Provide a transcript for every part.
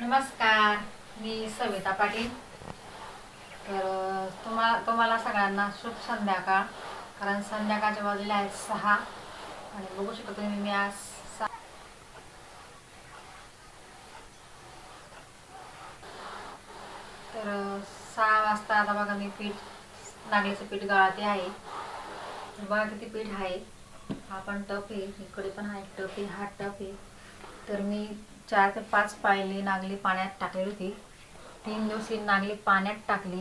नमस्कार मी सविता पाटील. तर तुम्हा तुम्हाला सगळ्यांना शुभ संध्याकाळ. कारण संध्याकाळच्या बाजूला आहेत सहा. आणि बघू शकतो तुम्ही मी आज सहा तर सहा वाजता आता बघा मी पीठ नागल्याचं पीठ गाळते आहे. बघा किती पीठ आहे. हा पण टप आहे. इकडे पण हा टप आहे हा टप आहे. तर मी चार ते पाच पायली नागली पाण्यात टाकली होती. तीन दिवस ही नागली पाण्यात टाकली.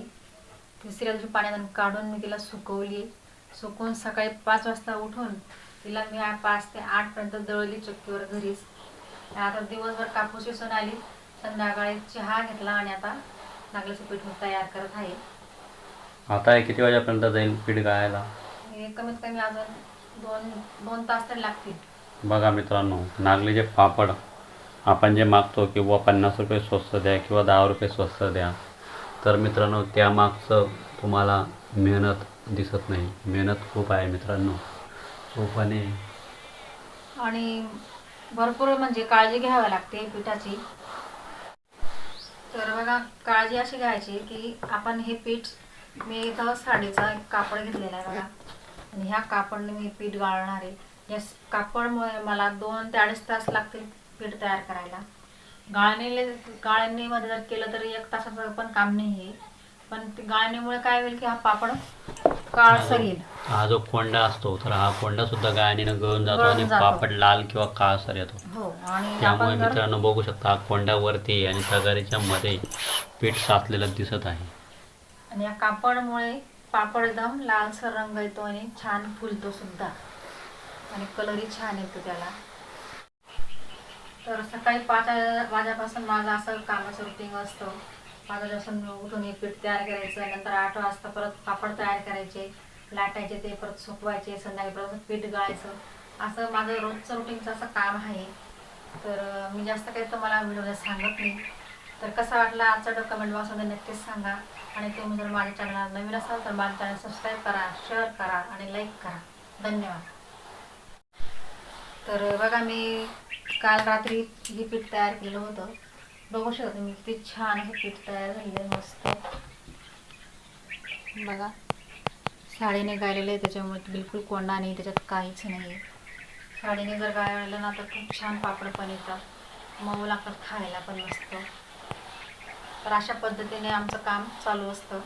तिसऱ्या दिवशी पाण्यातून काढून मी तिला सुकवली. सुकवून सकाळी पाच वाजता उठून तिला मी पाच ते आठपर्यंत दळली चक्कीवर घरीच. आता दिवसभर कापूस विसून आली. संध्याकाळी चहा घेतला आणि आता नागलीचं पीठ मी तयार करत आहे. आता हे किती वाजेपर्यंत जाईल पीठ गाळायला? हे कमीत कमी अजून दोन दोन तास तरी लागतील. बघा मित्रांनो नागलीचे पापड आपण जे मागतो किंवा पन्नास रुपये स्वस्त द्या किंवा दहा रुपये स्वस्त द्या तर मित्रांनो त्यामागचं तुम्हाला मेहनत दिसत नाही. मेहनत खूप आहे मित्रांनो. सोपाने आणि भरपूर म्हणजे काळजी घ्यावी लागते पिठाची. तर बघा काळजी अशी घ्यायची की आपण हे पीठ मी इथं साडीचा एक कापड घेतलेला आहे बघा. आणि ह्या कापडने मी पीठ गाळणार आहे. या कापडमुळे मला दोन ते अडीच तास लागतील पीठ तयार करायला. गाळणीले गाळणीमध्ये जर केलं तरी एक तासाचं पण काम नाही आहे पण गाळणीमुळे काय होईल की हा पापड काळसर येईल. हा जो कोंडा असतो तर हा कोंडा सुद्धा गायनीनं गळून जातो गळून आणि जातो. पापड लाल किंवा काळसर येतो. हो आणि त्यामुळे आपण जर मित्रांनो बघू शकता हा कोंड्यावरती आणि तगारीच्या मध्ये पीठ साचलेलं दिसत आहे. आणि या कापडमुळे पापड एकदम लालसर रंग येतो आणि छान फुलतो सुद्धा. आणि कलरही छान येतो त्याला. तर सकाळी पाच वाजापासून माझं असं कामाचं रुटीन असतं. माझं जसं उठून हे पीठ तयार करायचं नंतर आठ वाजता परत पापड तयार करायचे लाटायचे ते परत सुकवायचे संध्याकाळी परत पीठ गाळायचं. असं माझं रोजचं रुटीनचं असं काम आहे. तर मी जास्त काही तुम्हाला व्हिडिओ सांगत नाही. तर कसा वाटला आजचा डो कमेंट बॉक्समध्ये नक्कीच सांगा. आणि तुम्ही जर माझ्या चॅनलला नवीन असाल तर माझ्या चॅनल सबस्क्राईब करा शेअर करा आणि लाईक करा. धन्यवाद. तर बघा मी काल रात्री हे पीठ तयार केलं होतं. बघू शकता तुम्ही किती छान हे पीठ तयार झालेलं मस्त. बघा साडीने गायलेलं आहे त्याच्यामुळे बिलकुल कोंडा नाही त्याच्यात काहीच नाही आहे. साडीने जर गाळलं ना तर खूप छान पापड पण येतात. मऊ लागतात खायला पण मस्त. तर अशा पद्धतीने आमचं काम चालू असतं.